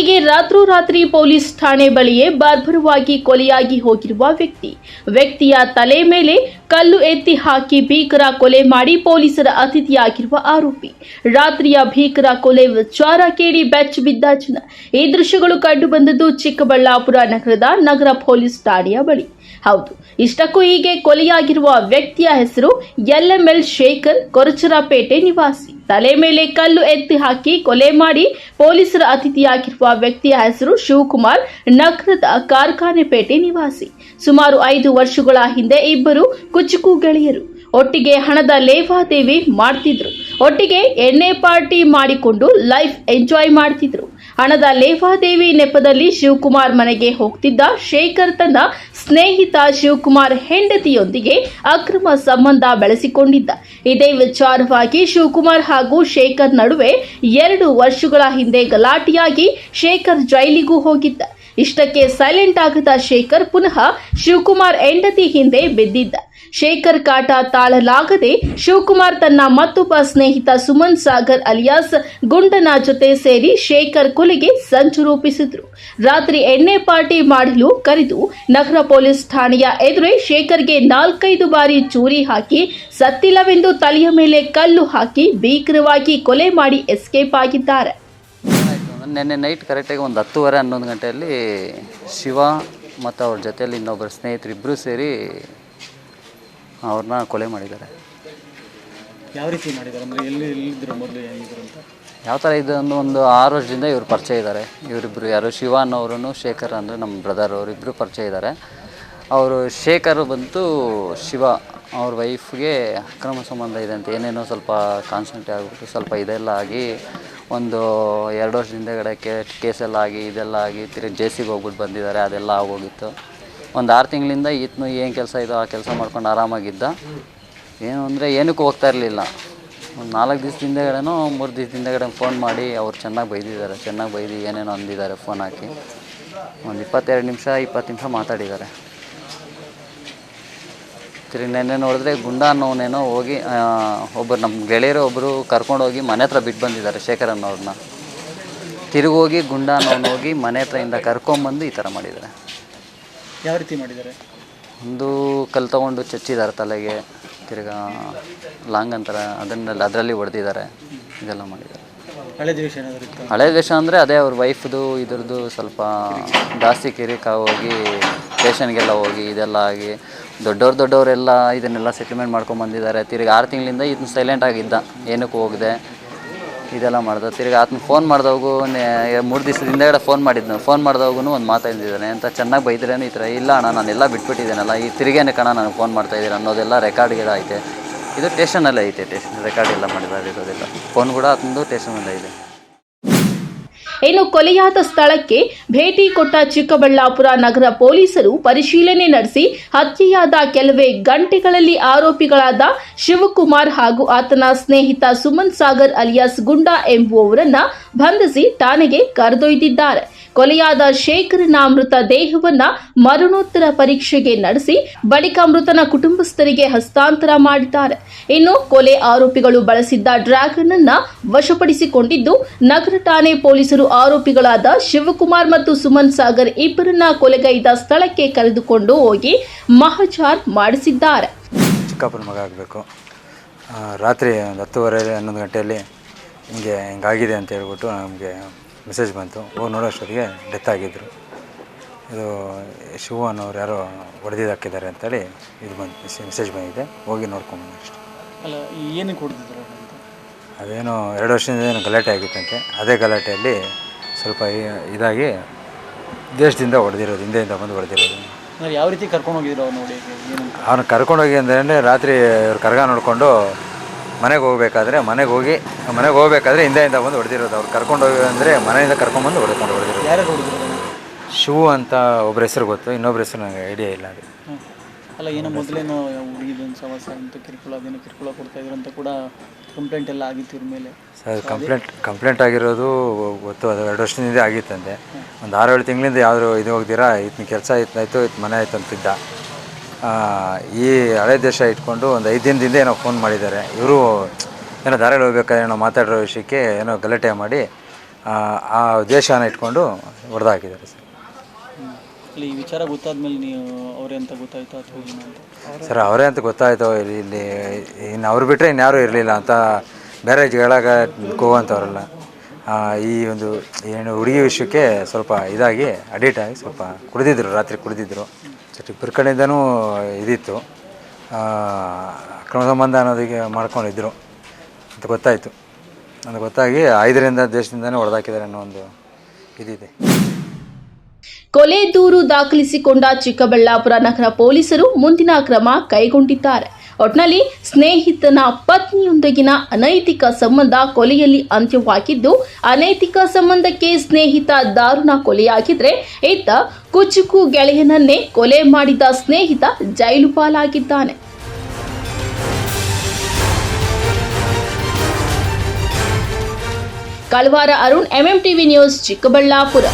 ಹೀಗೆ ರಾತ್ರೋರಾತ್ರಿ ಪೊಲೀಸ್ ಠಾಣೆ ಬಳಿಯೇ ಬರ್ಬರವಾಗಿ ಕೊಲೆಯಾಗಿ ಹೋಗಿರುವ ವ್ಯಕ್ತಿ. ವ್ಯಕ್ತಿಯ ತಲೆ ಮೇಲೆ ಕಲ್ಲು ಎತ್ತಿ ಹಾಕಿ ಭೀಕರ ಕೊಲೆ ಮಾಡಿ ಪೊಲೀಸರ ಅತಿಥಿಯಾಗಿರುವ ಆರೋಪಿ. ರಾತ್ರಿಯ ಭೀಕರ ಕೊಲೆ ವಿಚಾರ ಕೇಳಿ ಬೆಚ್ಚ ಬಿದ್ದ ಜನ. ಈ ದೃಶ್ಯಗಳು ಕಂಡುಬಂದದ್ದು ಚಿಕ್ಕಬಳ್ಳಾಪುರ ನಗರದ ನಗರ ಪೊಲೀಸ್ ಠಾಣೆಯ ಬಳಿ. ಹೌದು ಇಷ್ಟಕ್ಕೂ ಹೀಗೆ ಕೊಲೆಯಾಗಿರುವ ವ್ಯಕ್ತಿಯ ಹೆಸರು L M L Shekhar Koracharapete ನಿವಾಸಿ. ತಲೆ ಮೇಲೆ ಕಲ್ಲು ಎತ್ತಿ ಹಾಕಿ ಕೊಲೆ ಮಾಡಿ ಪೊಲೀಸರ ಅತಿಥಿಯಾಗಿರುವ ವ್ಯಕ್ತಿಯ ಹೆಸರು ಶಿವಕುಮಾರ್ ನಗರದ ಕಾರ್ಖಾನೆಪೇಟೆ ನಿವಾಸಿ. ಸುಮಾರು ಐದು ವರ್ಷಗಳ ಹಿಂದೆ ಇಬ್ಬರು ಕುಚುಕು ಗೆಳೆಯರು. ಒಟ್ಟಿಗೆ ಹಣದ ಲೇವಾದೇವಿ ಮಾಡ್ತಿದ್ರು. ಒಟ್ಟಿಗೆ ಎಣ್ಣೆ ಪಾರ್ಟಿ ಮಾಡಿಕೊಂಡು ಲೈಫ್ ಎಂಜಾಯ್ ಮಾಡ್ತಿದ್ರು. ಹಣದ ಲೇವಾದೇವಿ ನೆಪದಲ್ಲಿ ಶಿವಕುಮಾರ್ ಮನೆಗೆ ಹೋಗ್ತಿದ್ದ ಶೇಖರ್ ತನ್ನ ಸ್ನೇಹಿತ ಶಿವಕುಮಾರ್ ಹೆಂಡತಿಯೊಂದಿಗೆ ಅಕ್ರಮ ಸಂಬಂಧ ಬೆಳೆಸಿಕೊಂಡಿದ್ದ. ಇದೇ ವಿಚಾರವಾಗಿ ಶಿವಕುಮಾರ್ ಹಾಗೂ ಶೇಖರ್ ನಡುವೆ ಎರಡು ವರ್ಷಗಳ ಹಿಂದೆ ಗಲಾಟೆಯಾಗಿ ಶೇಖರ್ ಜೈಲಿಗೂ ಹೋಗಿದ್ದ. ಇಷ್ಟಕ್ಕೆ ಸೈಲೆಂಟ್ ಆಗದ ಶೇಖರ್ ಪುನಃ ಶಿವಕುಮಾರ್ ಹೆಂಡತಿ ಹಿಂದೆ ಬಿದ್ದಿದ್ದ. ಶೇಖರ್ ಕಾಟ ತಾಳಲಾಗದೆ ಶಿವಕುಮಾರ್ ತನ್ನ ಮತ್ತೊಬ್ಬ ಸ್ನೇಹಿತ ಸುಮನ್ ಸಾಗರ್ ಅಲಿಯಾಸ್ ಗುಂಡನ ಜೊತೆ ಸೇರಿ ಶೇಖರ್ ಕೊಲೆಗೆ ಸಂಚು ರೂಪಿಸಿದ್ರು. ರಾತ್ರಿ ಎಣ್ಣೆ ಪಾರ್ಟಿ ಮಾಡಲು ಕರೆದು ನಗರ ಪೊಲೀಸ್ ಠಾಣೆಯ ಎದುರೇ ಶೇಖರ್ಗೆ ನಾಲ್ಕೈದು ಬಾರಿ ಚೂರಿ ಹಾಕಿ ಸತ್ತಿಲ್ಲವೆಂದು ತಲೆಯ ಮೇಲೆ ಕಲ್ಲು ಹಾಕಿ ಭೀಕರವಾಗಿ ಕೊಲೆ ಮಾಡಿ ಎಸ್ಕೇಪ್ ಆಗಿದ್ದಾರೆ. ನಿನ್ನೆ ನೈಟ್ ಕರೆಕ್ಟಾಗಿ ಒಂದು ಹತ್ತುವರೆ ಹನ್ನೊಂದು ಗಂಟೆಯಲ್ಲಿ ಶಿವ ಮತ್ತು ಅವ್ರ ಜೊತೆಯಲ್ಲಿ ಇನ್ನೊಬ್ಬರು ಸ್ನೇಹಿತರು ಇಬ್ಬರು ಸೇರಿ ಅವ್ರನ್ನ ಕೊಲೆ ಮಾಡಿದ್ದಾರೆ. ಯಾವ ರೀತಿ ಮಾಡಿದ್ದಾರೆ? ಅಂದರೆ ಎಲ್ಲಿ ಎಲ್ಲಿದ್ದರು ಮೊದಲು ಹೆಂಗಿದ್ರು ಅಂತ? ಯಾವ ಥರ ಇದು ಒಂದು ಒಂದು ಆರು ವರ್ಷದಿಂದ ಇವರು ಪರಿಚಯ ಇದ್ದಾರೆ. ಇವರಿಬ್ಬರು ಯಾರು? ಶಿವ ಅನ್ನೋರು ಶೇಖರ್ ಅಂದರೆ ನಮ್ಮ ಬ್ರದರ್ ಅವರಿಬ್ಬರು ಪರಿಚಯ ಇದ್ದಾರೆ. ಅವರು ಶೇಖರ್ ಬಂತು ಶಿವ ಅವ್ರ ವೈಫ್ಗೆ ಅಕ್ರಮ ಸಂಬಂಧ ಇದೆ ಅಂತ ಏನೇನೋ ಸ್ವಲ್ಪ ಕಾನ್ಸಂಟ್ರೇಟ್ ಆಗಿಬಿಟ್ಟು ಸ್ವಲ್ಪ ಇದೆಲ್ಲ ಆಗಿ ಒಂದು ಎರಡು ವರ್ಷದ ಹಿಂದೆಗಡೆ ಕೇಸೆಲ್ಲ ಆಗಿ, ಇದೆಲ್ಲ ಆಗಿ ತಿರುಗಿ ಜೇಸಿಗೆ ಹೋಗ್ಬಿಟ್ಟು ಬಂದಿದ್ದಾರೆ, ಅದೆಲ್ಲ ಆಗೋಗಿತ್ತು. ಒಂದು ಆರು ತಿಂಗಳಿಂದ ಈತನು ಏನು ಕೆಲಸ ಇದೋ ಆ ಕೆಲಸ ಮಾಡ್ಕೊಂಡು ಆರಾಮಾಗಿದ್ದ. ಏನು ಅಂದರೆ ಏನಕ್ಕೂ ಹೋಗ್ತಾ ಇರಲಿಲ್ಲ. ಒಂದು ನಾಲ್ಕು ದಿವಸ ಹಿಂದೆಗಡೆನೋ, ಮೂರು ದಿವಸ ಹಿಂದೆಗಡೆ ಫೋನ್ ಮಾಡಿ, ಅವ್ರು ಚೆನ್ನಾಗಿ ಬೈದಿದ್ದಾರೆ, ಚೆನ್ನಾಗಿ ಬೈದು, ಏನೇನೋ ಅಂದಿದ್ದಾರೆ ಫೋನ್ ಹಾಕಿ. ಒಂದು ಇಪ್ಪತ್ತೆರಡು ನಿಮಿಷ, ಇಪ್ಪತ್ತು ನಿಮಿಷ ಮಾತಾಡಿದ್ದಾರೆ. ತಿರುಗಿ ನೆನ್ನೆ ನೋಡಿದ್ರೆ ಗುಂಡ ಅನ್ನೋನೇನೋ ಹೋಗಿ ಒಬ್ಬರು ನಮ್ಮ ಗೆಳೆಯರು ಒಬ್ಬರು ಕರ್ಕೊಂಡೋಗಿ ಮನೆ ಹತ್ರ ಬಿಟ್ಟು ಬಂದಿದ್ದಾರೆ ಶೇಖರ್ ಅನ್ನೋರನ್ನ ತಿರುಗೋಗಿ ಗುಂಡ ಅನ್ನೋನು ಹೋಗಿ ಮನೆ ಹತ್ರದಿಂದ ಕರ್ಕೊಂಬಂದು ಈ ಥರ ಮಾಡಿದ್ದಾರೆ. ಯಾವ ರೀತಿ ಮಾಡಿದ್ದಾರೆ? ಒಂದು ಕಲ್ ತೊಗೊಂಡು ಚಚ್ಚಿದ್ದಾರೆ ತಲೆಗೆ ತಿರ್ಗಾ ಲಾಂಗ್ ಅಂತಾರೆ ಅದನ್ನೆಲ್ಲ ಅದರಲ್ಲಿ ಹೊಡೆದಿದ್ದಾರೆ ಇದೆಲ್ಲ ಮಾಡಿದ್ದಾರೆ. ಹಳೆ ದ್ವೇಷ ಹಳೆ ದ್ವೇಷ ಅಂದರೆ ಅದೇ ಅವ್ರ ವೈಫ್ದು ಇದ್ರದ್ದು ಸ್ವಲ್ಪ ಜಾಸ್ತಿ ಕಿರಿಕಾ ಹೋಗಿ ಸ್ಟೇಷನ್ಗೆಲ್ಲ ಹೋಗಿ ಇದೆಲ್ಲ ಆಗಿ ದೊಡ್ಡವ್ರು ದೊಡ್ಡವರೆಲ್ಲ ಇದನ್ನೆಲ್ಲ ಸೆಟಲ್ಮೆಂಟ್ ಮಾಡ್ಕೊಂಡು ಬಂದಿದ್ದಾರೆ. ತಿರ್ಗಿ ಆರು ತಿಂಗಳಿಂದ ಇದನ್ನ ಸೈಲೆಂಟ್ ಆಗಿದ್ದ. ಏನಕ್ಕೂ ಹೋಗಿದೆ. ಇದೆಲ್ಲ ಮಾಡ್ದೆ. ತಿರ್ಗಿ ಆತನ ಫೋನ್ ಮಾಡಿದವಾಗೂ ಮೂರು ದಿವಸದಿಂದ ಫೋನ್ ಮಾಡಿದ್ನು. ಫೋನ್ ಮಾಡಿದವಾಗೂ ಒಂದು ಮಾತಾಡಿದ್ದಾನೆ ಅಂತ ಚೆನ್ನಾಗಿ ಬೈದ್ರೇನು ಈ ಥರ ಇಲ್ಲ ಅಣ್ಣ ನಾನೆಲ್ಲ ಬಿಟ್ಬಿಟ್ಟಿದ್ದೇನಲ್ಲ, ಈ ತಿರುಗೇನೆ ಕಣ ನಾನು ಫೋನ್ ಮಾಡ್ತಾ ಇದ್ದೀರ ಅನ್ನೋದೆಲ್ಲ ರೆಕಾರ್ಡ್ಗೆಲ್ಲ ಐತೆ. ಇದು ಟೇಷನಲ್ಲೇ ಐತೆ. ಟೇಷನ್ ರೆಕಾರ್ಡ್ ಎಲ್ಲ ಮಾಡಿದ್ದಾರೆ ಇರೋದೆಲ್ಲ. ಫೋನ್ ಕೂಡ ಆತಂದು ಟೇಷನಲ್ಲೇ ಇದೆ. ಇನ್ನು ಕೊಲೆಯಾದ ಸ್ಥಳಕ್ಕೆ ಭೇಟಿ ಕೊಟ್ಟ ಚಿಕ್ಕಬಳ್ಳಾಪುರ ನಗರ ಪೊಲೀಸರು ಪರಿಶೀಲನೆ ನಡೆಸಿ, ಹತ್ಯೆಯಾದ ಕೆಲವೇ ಗಂಟೆಗಳಲ್ಲಿ ಆರೋಪಿಗಳಾದ ಶಿವಕುಮಾರ್ ಹಾಗೂ ಆತನ ಸ್ನೇಹಿತ ಸುಮನ್ ಸಾಗರ್ ಅಲಿಯಾಸ್ ಗುಂಡಾ ಎಂಬುವವರನ್ನ ಬಂಧಿಸಿ ಠಾಣೆಗೆ ಕರೆದೊಯ್ದಿದ್ದಾರೆ. ಕೊಲೆಯಾದ ಶೇಖರನ ಮೃತ ದೇಹವನ್ನ ಮರಣೋತ್ತರ ಪರೀಕ್ಷೆಗೆ ನಡೆಸಿ ಬಳಿಕ ಮೃತನ ಕುಟುಂಬಸ್ಥರಿಗೆ ಹಸ್ತಾಂತರ ಮಾಡಿದ್ದಾರೆ. ಇನ್ನು ಕೊಲೆ ಆರೋಪಿಗಳು ಬಳಸಿದ್ದ ಡ್ರ್ಯಾಗನ್ ಅನ್ನ ವಶಪಡಿಸಿಕೊಂಡಿದ್ದು, ನಗರ ಠಾಣೆ ಪೊಲೀಸರು ಆರೋಪಿಗಳಾದ ಶಿವಕುಮಾರ್ ಮತ್ತು ಸುಮನ್ ಸಾಗರ್ ಇಬ್ಬರನ್ನ ಕೊಲೆಗೈದ ಸ್ಥಳಕ್ಕೆ ಕರೆದುಕೊಂಡು ಹೋಗಿ ಮಹಜಾರ್ ಮಾಡಿಸಿದ್ದಾರೆ. ಚಿಕ್ಕಪ್ಪನ ಮಗ ಆಗಬೇಕು. ರಾತ್ರಿ ಒಂದು ಹತ್ತುವರೆ, ಹನ್ನೊಂದು ಗಂಟೆಯಲ್ಲಿ ಹಿಂಗೆ ಹಿಂಗಾಗಿದೆ ಅಂತ ಹೇಳ್ಬಿಟ್ಟು ನಮಗೆ ಮೆಸೇಜ್ ಬಂತು. ಹೋಗಿ ನೋಡೋಷ್ಟೊತ್ತಿಗೆ ಡೆತ್ ಆಗಿದ್ದರು ಇದು ಶಿವ ಅನ್ನೋರು ಯಾರೋ ಹೊಡೆದಿದ್ದು ಹಾಕಿದ್ದಾರೆ ಅಂತೇಳಿ ಇದು ಬಂದು ಮೆಸೇಜ್ ಬಂದಿದೆ. ಹೋಗಿ ನೋಡ್ಕೊಂಬಂದು ಅಷ್ಟೆ. ಅಲ್ಲ ಏನಕ್ಕೆ ಹೊಡೆದಿದ್ರು ಅದೇನೋ ಎರಡು ವರ್ಷದಿಂದ ಏನು ಗಲಾಟೆ ಆಗಿತ್ತಂತೆ. ಅದೇ ಗಲಾಟೆಯಲ್ಲಿ ಸ್ವಲ್ಪ ಇದಾಗಿ ದೇಶದಿಂದ ಹೊಡೆದಿರೋದು ಹಿಂದೆಯಿಂದ ಬಂದು ಹೊಡೆದಿರೋದು. ಯಾವ ರೀತಿ ಕರ್ಕೊಂಡು ಹೋಗಿದ್ರು ನೋಡಿ ಅವ್ನು ಕರ್ಕೊಂಡೋಗಿ ಅಂದರೆ ರಾತ್ರಿ ಇವ್ರು ಕರ್ಗ ನೋಡಿಕೊಂಡು ಮನೆಗೆ ಹೋಗ್ಬೇಕಾದ್ರೆ ಮನೆಗೆ ಹೋಗಿ ಮನೆಗೆ ಹೋಗ್ಬೇಕಾದ್ರೆ ಹಿಂದೆಯಿಂದ ಬಂದು ಹೊಡೆದಿರೋದು. ಅವ್ರು ಕರ್ಕೊಂಡೋಗಿ ಅಂದರೆ ಮನೆಯಿಂದ ಕರ್ಕೊಂಬಂದು ಹೊಡ್ಕೊಂಡು ಹೊಡೆದಿರೋದು. ಹೊಡೆದ್ರು ಶಿವು ಅಂತ ಒಬ್ಬರ ಹೆಸರು ಗೊತ್ತು ಇನ್ನೊಬ್ಬರ ಹೆಸರು ನನಗೆ ಐಡಿಯಾ ಇಲ್ಲ ಅದು. ಅಲ್ಲ ಏನೋ ಮೊದಲೇನೋ ಹುಡುಗಿದೊಂದು ಸವಾಸ ಅಂತ ಕಿರುಕುಳ ಅದೇನೋ ಕಿರುಕುಳ ಕೊಡ್ತಾ ಇದ್ರು ಅಂತ ಕೂಡ ಕಂಪ್ಲೇಂಟ್ ಎಲ್ಲ ಆಗಿತ್ತು ಇವ್ರ ಮೇಲೆ. ಸರ್ ಕಂಪ್ಲೇಂಟ್ ಕಂಪ್ಲೇಂಟ್ ಆಗಿರೋದು ಗೊತ್ತು ಅದು ಎರಡು ವರ್ಷದಿಂದ ಆಗಿತ್ತಂತೆ ಒಂದು ಆರು ಏಳು ತಿಂಗಳಿಂದ ಯಾವ್ದು ಇದು ಹೋಗ್ದಿರಾ ಇತ್ನ ಕೆಲಸ ಇತ್ತಾಯ್ತು ಇತ್ತು ಮನೆ ಆಯ್ತು ಅಂತಿದ್ದ. ಈ ಹಳೆ ದೇಶ ಇಟ್ಕೊಂಡು ಒಂದು ಐದು ದಿನದಿಂದ ಏನೋ ಫೋನ್ ಮಾಡಿದ್ದಾರೆ. ಇವರು ಏನೋ ದಾರಿಯಲ್ಲಿ ಹೋಗ್ಬೇಕಾದ್ರೆ ಏನೋ ಮಾತಾಡಿರೋ ವಿಷಯಕ್ಕೆ ಏನೋ ಗಲಾಟೆ ಮಾಡಿ ಆ, ಉದ್ದೇಶನ ಇಟ್ಕೊಂಡು ಹೊಡೆದಾಕಿದ್ದಾರೆ ಸರ್. ಈ ವಿಚಾರ ಗೊತ್ತಾದ್ಮೇಲೆ ನೀವು ಅವರೇ ಅಂತ ಗೊತ್ತಾಯ್ತು ಅಥವಾ ಅಂತ? ಸರ್ ಅವರೇ ಅಂತ ಗೊತ್ತಾಯ್ತು ಇಲ್ಲಿ ಇಲ್ಲಿ ಇನ್ನು ಅವ್ರು ಬಿಟ್ಟರೆ ಇನ್ಯಾರೂ ಇರಲಿಲ್ಲ ಅಂತ ಬೇರೆ ಜಗಳಾಗ ಕೋವಂಥವ್ರಲ್ಲ ಈ ಒಂದು ಏನು ಹುಡುಗಿ ವಿಷಯಕ್ಕೆ ಸ್ವಲ್ಪ ಇದಾಗಿ ಅಡಿಟ್ ಆಗಿ ಸ್ವಲ್ಪ ಕುಡಿದಿದ್ರು ರಾತ್ರಿ ಕುಡಿದಿದ್ರು. ಸರ್ ಇಬ್ಬರ ಇದಿತ್ತು. ಅಕ್ರಮ ಸಂಬಂಧ ಅನ್ನೋದಕ್ಕೆ ಮಾಡ್ಕೊಂಡಿದ್ರು. ಅಂತ ಗೊತ್ತಾಯಿತು. ಅಂತ ಗೊತ್ತಾಗಿ ಐದರಿಂದ ದೇಶದಿಂದನೇ ಹೊಡೆದಾಕಿದ್ದಾರೆ ಅನ್ನೋ ಒಂದು ಇದಿದೆ. ಕೊಲೆ ದೂರು ದಾಖಲಿಸಿಕೊಂಡ ಚಿಕ್ಕಬಳ್ಳಾಪುರ ನಗರ ಪೊಲೀಸರು ಮುಂದಿನ ಕ್ರಮ ಕೈಗೊಂಡಿದ್ದಾರೆ. ಒಟ್ನಲ್ಲಿ ಸ್ನೇಹಿತನ ಪತ್ನಿಯೊಂದಿಗಿನ ಅನೈತಿಕ ಸಂಬಂಧ ಕೊಲೆಯಲ್ಲಿ ಅಂತ್ಯವಾಗಿದ್ದು, ಅನೈತಿಕ ಸಂಬಂಧಕ್ಕೆ ಸ್ನೇಹಿತ ದಾರುಣ ಕೊಲೆಯಾಗಿದ್ರೆ ಇತ್ತ ಕುಚುಕು ಗೆಳೆಯನನ್ನೇ ಕೊಲೆ ಮಾಡಿದ ಸ್ನೇಹಿತ ಜೈಲು ಪಾಲಾಗಿದ್ದಾನೆ. Kalavara Arun MM TV news Chikkaballapur.